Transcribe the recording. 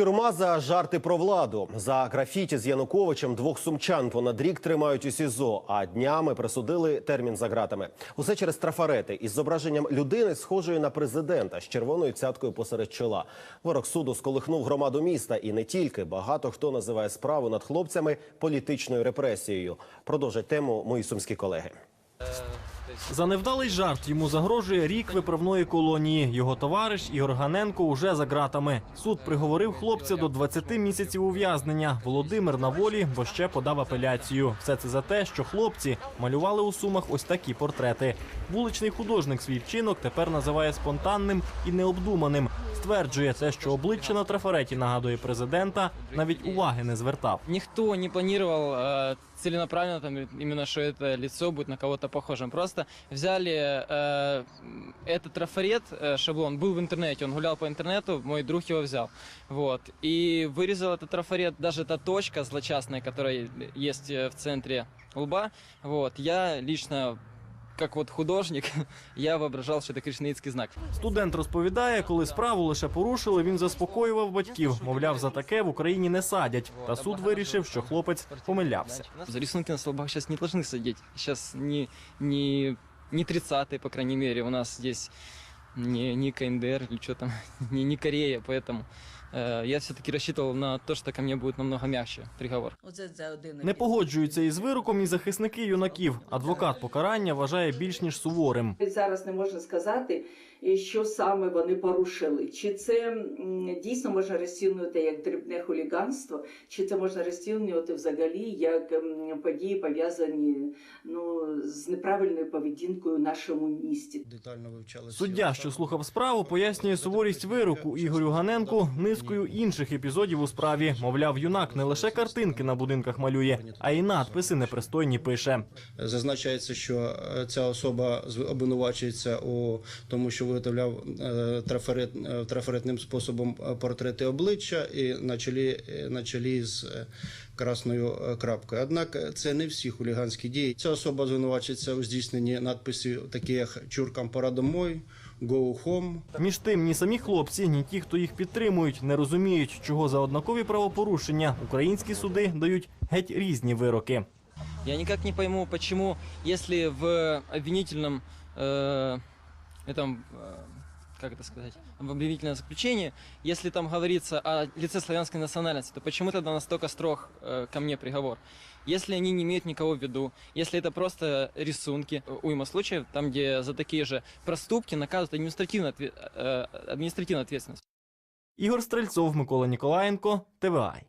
Тюрма за жарти про владу. За графіті з Януковичем двох сумчан понад рік тримають у СІЗО, а днями присудили термін за ґратами. Усе через трафарети із зображенням людини, схожої на президента з червоною цяткою посеред чола. Ворог суду сколихнув громаду міста, і не тільки багато хто називає справу над хлопцями політичною репресією. Продовжать тему мої сумські колеги. За невдалий жарт йому загрожує рік виправної колонії. Його товариш Ігор Ганенко уже за ґратами. Суд приговорив хлопця до 20 місяців ув'язнення. Володимир на волі, бо ще подав апеляцію. Все це за те, що хлопці малювали у сумах ось такі портрети. Вуличний художник свій вчинок тепер називає спонтанним і необдуманим. Стверджує те, що обличчя на трафареті нагадує президента, навіть уваги не звертав. Никто не планировал э, целенаправленно там именно, что это лицо будет на кого-то похожим. Просто взяли э, этот трафарет, э, шаблон, был в интернете, он гулял по интернету, мой друг его взял. Вот. И вырезал этот трафарет, даже эта точка злочастная, которая есть э, в центре лба. Вот. Я лично, как вот художник, я воображал, что это кришнаитский знак. Студент розповідає, коли справу лише порушили, він заспокоював батьків. Мовляв, за таке в Україні не садять. Та суд вирішив, що хлопець помилявся. За рисунки на столбах сейчас не должны садить. Сейчас не, не, не 30-е, по крайней мере. У нас здесь не, не КНДР или что там, не, не Корея, поэтому э, я все-таки рассчитывал на то, что ко мне будет намного мягче приговор. Оце за один Не погоджуються із вироком і захисники юнаків. Адвокат покарання вважає більш ніж суворим. Зараз не можна сказати, що саме вони порушили. Чи це дійсно можна розцінювати як дрібне хуліганство, чи це можна розцінювати взагалі як події пов'язані ну, з неправильною поведінкою в нашому місті. детально вивчали. Суддя, що слухав справу, пояснює суворість вироку Ігорю Ганенку низкою інших епізодів у справі. Мовляв, юнак не лише картинки на будинках малює, а й надписи непристойні пише. Зазначається, що е, ця особа з- обвинувачується у тому, що виготовляв е, трафарет, е, трафаретним способом е, портрети обличчя і на чолі, на чолі з красною крапкою. Однак це не всі хуліганські дії. Ця особа звинувачується у здійсненні надписів, такі як чуркам пора домой, go home. Між тим, ні самі хлопці, ні ті, хто їх підтримують, не розуміють, чого за однакові правопорушення українські суди дають геть різні вироки. Я никак не пойму, почему, если в обвинительном э, этом, э, как это сказать, в обвинительном заключении, если там говорится о лице славянской национальности, то почему тогда настолько строг э, ко мне приговор? Если они не имеют никого в виду, если это просто рисунки, э, уйма случаев, там, где за такие же проступки наказывают административно, отве- э, административную ответственность. Ігор Стрельцов, Микола Ніколаєнко, ТВАЙ.